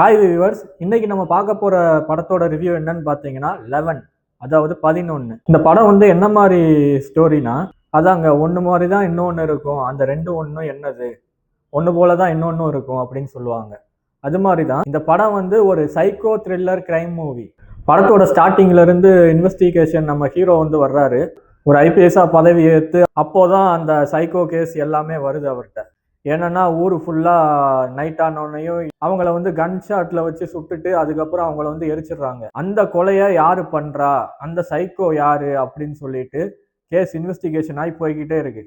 Hi viewers இன்னைக்கு நம்ம பார்க்க போற படத்தோட ரிவ்யூ என்னன்னு பார்த்தீங்கன்னா லெவன் அதாவது பதினொன்று இந்த படம் வந்து என்ன மாதிரி ஸ்டோரினா அதாங்க ஒன்று மாதிரி தான் இன்னொன்று இருக்கும். அந்த ரெண்டு ஒன்றும் என்னது? ஒன்று போல தான் இன்னொன்றும் இருக்கும் அப்படின்னு சொல்லுவாங்க. அது மாதிரி தான் இந்த படம் வந்து ஒரு சைக்கோ த்ரில்லர் கிரைம் மூவி படத்தோட ஸ்டார்டிங்ல இருந்து இன்வெஸ்டிகேஷன் நம்ம ஹீரோ வந்து வர்றாரு. ஒரு ஐபிஎஸ்ஸாக பதவி ஏற்று அப்போதான் அந்த சைக்கோ கேஸ் எல்லாமே வருது அவர்கிட்ட. ஏன்னா ஊர் ஃபுல்லாக நைட் ஆனோடனையும் அவங்கள வந்து கன் ஷாட்ல வச்சு சுட்டுட்டு அதுக்கப்புறம் அவங்கள வந்து எரிச்சிடுறாங்க. அந்த கொலையை யாரு பண்றா? அந்த சைக்கோ யாரு? அப்படின்னு சொல்லிட்டு கேஸ் இன்வெஸ்டிகேஷன் ஆகி போய்கிட்டே இருக்கு.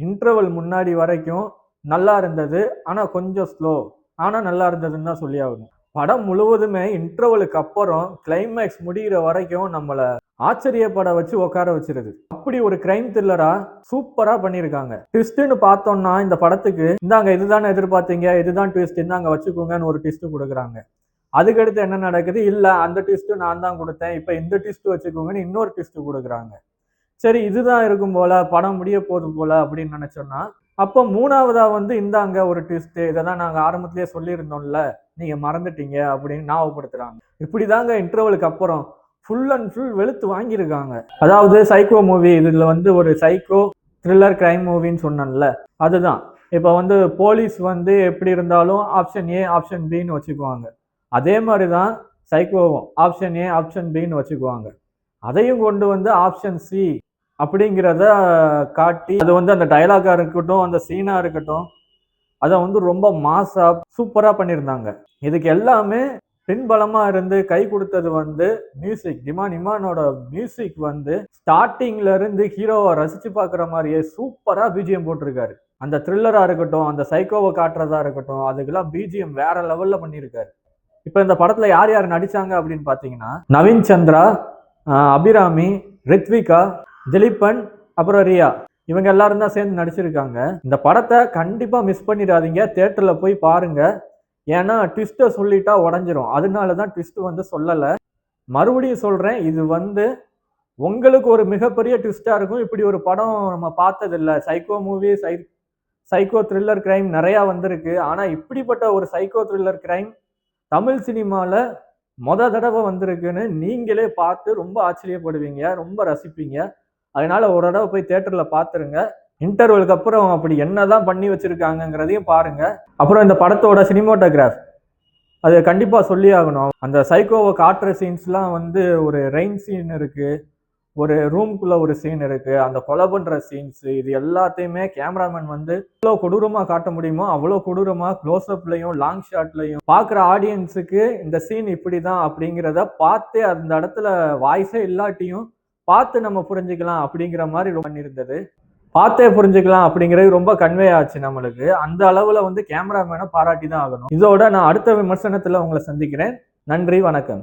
இன்டர்வல் முன்னாடி வரைக்கும் நல்லா இருந்தது ஆனா கொஞ்சம் ஸ்லோ ஆனா நல்லா இருந்ததுன்னு தான் சொல்லி ஆகணும். படம் முழுவதுமே இன்டர்வலுக்கு அப்புறம் கிளைமேக்ஸ் முடிகிற வரைக்கும் நம்மளை ஆச்சரியப்பட வச்சு உட்கார வச்சிருது. அப்படி ஒரு கிரைம் த்ரில்லரா சூப்பரா பண்ணியிருக்காங்க ட்விஸ்ட்னு பார்த்தோம்னா இந்த படத்துக்கு இந்தாங்க இதுதானே எதிர்பார்த்தீங்க இதுதான் ட்விஸ்ட் இந்தாங்க வச்சுக்கோங்கன்னு ஒரு ட்விஸ்ட் கொடுக்குறாங்க. அதுக்கடுத்து என்ன நடக்குது? இல்லை அந்த ட்விஸ்ட்டு நான் தான் கொடுத்தேன் இப்போ இந்த ட்விஸ்ட் வச்சுக்கோங்கன்னு இன்னொரு ட்விஸ்ட் கொடுக்குறாங்க. சரி இதுதான் இருக்கும் போல படம் முடிய போதும் போல அப்படின்னு நினைச்சோம்னா அப்போ மூணாவதா வந்து இந்தாங்க ஒரு ட்விஸ்ட்டு இதை தான் நாங்கள் ஆரம்பத்திலேயே சொல்லியிருந்தோம்ல நீங்கள் மறந்துட்டீங்க அப்படின்னு ஞாபகப்படுத்துறாங்க. இப்படிதாங்க இன்டர்வலுக்கு அப்புறம் ஃபுல் அண்ட் ஃபுல் வெளுத்து வாங்கியிருக்காங்க. அதாவது சைக்கோ மூவி இதில் வந்து ஒரு சைக்கோ த்ரில்லர் கிரைம் மூவின்னு சொன்னேன்ல அதுதான். இப்போ வந்து போலீஸ் வந்து எப்படி இருந்தாலும் ஆப்ஷன் ஏ ஆப்ஷன் பின்னு வச்சுக்குவாங்க. அதே மாதிரி தான் சைக்கோவும் ஆப்ஷன் ஏ ஆப்ஷன் பின்னு வச்சுக்குவாங்க. அதையும் கொண்டு வந்து ஆப்ஷன் சி அப்படிங்கிறத காட்டி அது வந்து அந்த டைலாக்காக இருக்கட்டும் அந்த சீனா இருக்கட்டும் அதை வந்து ரொம்ப மாசாக சூப்பராக பண்ணியிருந்தாங்க. இதுக்கு எல்லாமே பின்பலமா இருந்து கை கொடுத்தது வந்து மியூசிக் டிமான் இமானோட மியூசிக் வந்து ஸ்டார்டிங்ல இருந்து ஹீரோவை ரசிச்சு பார்க்குற மாதிரியே சூப்பரா பிஜிஎம் போட்டிருக்காரு. அந்த த்ரில்லரா இருக்கட்டும் அந்த சைக்கோவை காட்டுறதா இருக்கட்டும் அதுக்கெல்லாம் பிஜிஎம் வேற லெவல்ல பண்ணியிருக்காரு. இப்போ இந்த படத்துல யார் யார் நடிச்சாங்க அப்படின்னு பார்த்தீங்கன்னா நவீன் சந்திரா அபிராமி ரித்விகா திலீபன் அப்புறம் ரியா. இவங்க எல்லாரும் தான் சேர்ந்து நடிச்சிருக்காங்க. இந்த படத்தை கண்டிப்பா மிஸ் பண்ணிடாதீங்க. தேட்டர்ல போய் பாருங்க. ஏன்னா ட்விஸ்ட்டை சொல்லிட்டா உடஞ்சிரும். அதனால தான் ட்விஸ்ட் வந்து சொல்லலை. மறுபடியும் சொல்கிறேன் இது வந்து உங்களுக்கு ஒரு மிகப்பெரிய ட்விஸ்ட்டாக இருக்கும். இப்படி ஒரு படம் நம்ம பார்த்ததில்ல. சைக்கோ மூவி சை சைக்கோ த்ரில்லர் கிரைம் நிறையா வந்திருக்கு. ஆனால் இப்படிப்பட்ட ஒரு சைக்கோ த்ரில்லர் கிரைம் தமிழ் சினிமாவில் மொத தடவை வந்திருக்குன்னு நீங்களே பார்த்து ரொம்ப ஆச்சரியப்படுவீங்க ரொம்ப ரசிப்பீங்க. அதனால ஒரு தடவை போய் தேட்டரில் பார்த்துருங்க. இன்டர்வலுக்கு அப்புறம் அப்படி என்னதான் பண்ணி வச்சிருக்காங்கங்கிறதையும் பாருங்க. அப்புறம் இந்த படத்தோட சினிமோட்டோகிராஃப் அது கண்டிப்பாக சொல்லி ஆகணும். அந்த சைக்கோவை காட்டுற சீன்ஸ்லாம் வந்து ஒரு ரெயின் சீன் இருக்குது ஒரு ரூம்குள்ளே ஒரு சீன் இருக்குது அந்த கொலை பண்ணுற சீன்ஸ் இது எல்லாத்தையுமே கேமராமேன் வந்து எவ்வளோ கொடூரமாக காட்ட முடியுமோ அவ்வளோ கொடூரமாக க்ளோஸ்அப்லையும் லாங் ஷாட்லையும் பார்க்குற ஆடியன்ஸுக்கு இந்த சீன் இப்படி தான் அப்படிங்கிறத பார்த்தே அந்த இடத்துல வாய்ஸே இல்லாட்டியும் பார்த்து நம்ம புரிஞ்சுக்கலாம் அப்படிங்கிற மாதிரி பண்ணியிருந்தது. பார்த்தே புரிஞ்சுக்கலாம் அப்படிங்கிறது ரொம்ப கன்வே ஆச்சு நம்மளுக்கு. அந்த அளவுல வந்து கேமராமேனை பாராட்டி தான் ஆகணும். இதோட நான் அடுத்த விமர்சனத்துல உங்களை சந்திக்கிறேன். நன்றி வணக்கம்.